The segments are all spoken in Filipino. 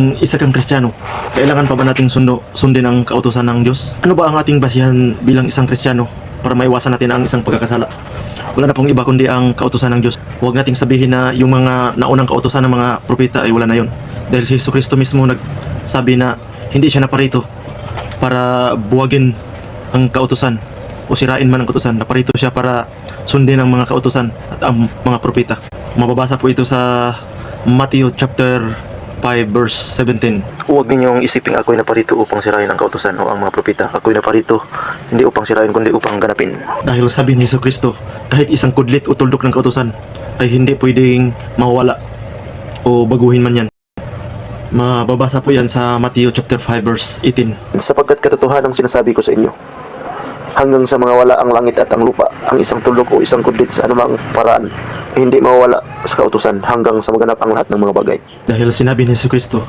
Kung isa kang Kristiyano, kailangan pa ba nating sundo, sundin ang kautosan ng Diyos? Ano ba ang ating basihan bilang isang Kristiyano para maiwasan natin ang isang pagkakasala? Wala na pong iba kundi ang kautosan ng Diyos. Huwag nating sabihin na yung mga naunang kautosan ng mga propeta ay wala na yon. Dahil si Yesu Cristo mismo nagsabi na hindi siya naparito para buwagin ang kautosan o sirain man ang kautosan. Naparito siya para sundin ang mga kautosan at ang mga propeta. Mababasa po ito sa Matthew chapter 5 verse 17. Huwag ninyong isiping ako'y naparito upang sirain ang kautosan o ang mga propeta. Ako'y naparito hindi upang sirain kundi upang ganapin. Dahil sabi ni Yesu Kristo, kahit isang kudlit o tuldok ng kautosan ay hindi pwedeng mawala o baguhin man yan. Mababasa po yan sa Matthew chapter 5 verse 18. Sapagkat katotohanan ang sinasabi ko sa inyo, hanggang sa mga wala ang langit at ang lupa, ang isang tulok o isang kudlit sa anumang paraan, hindi mawawala sa kautusan hanggang sa maganap ang lahat ng mga bagay. Dahil sinabi ni Kristo,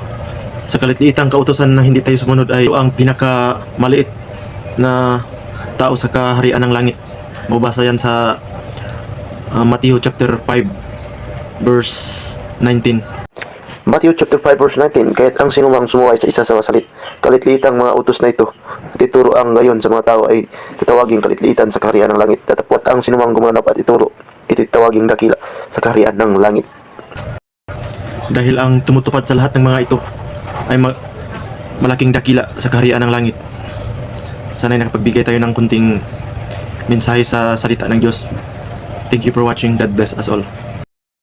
sa kalitliitang kautosan na hindi tayo sumunod ay ang pinakamaliit na tao sa kaharian ng langit. Mabasa yan sa uh, Matthew chapter 5 verse 19. Matthew chapter 5 verse 19, Kaya't ang sinumang sumuway sa isa sa masalit, kalitlitang mga utos na ito, at ituro ang gayon sa mga tao ay tatawaging kalitlitan sa kaharian ng langit. Tatapot ang sinumang gumanap at ituro, ito'y tawaging dakila sa kaharian ng langit. Dahil ang tumutupad sa lahat ng mga ito ay ma- malaking dakila sa kaharian ng langit. Sana'y nakapagbigay tayo ng kunting mensahe sa salita ng Diyos. Thank you for watching. God bless us all.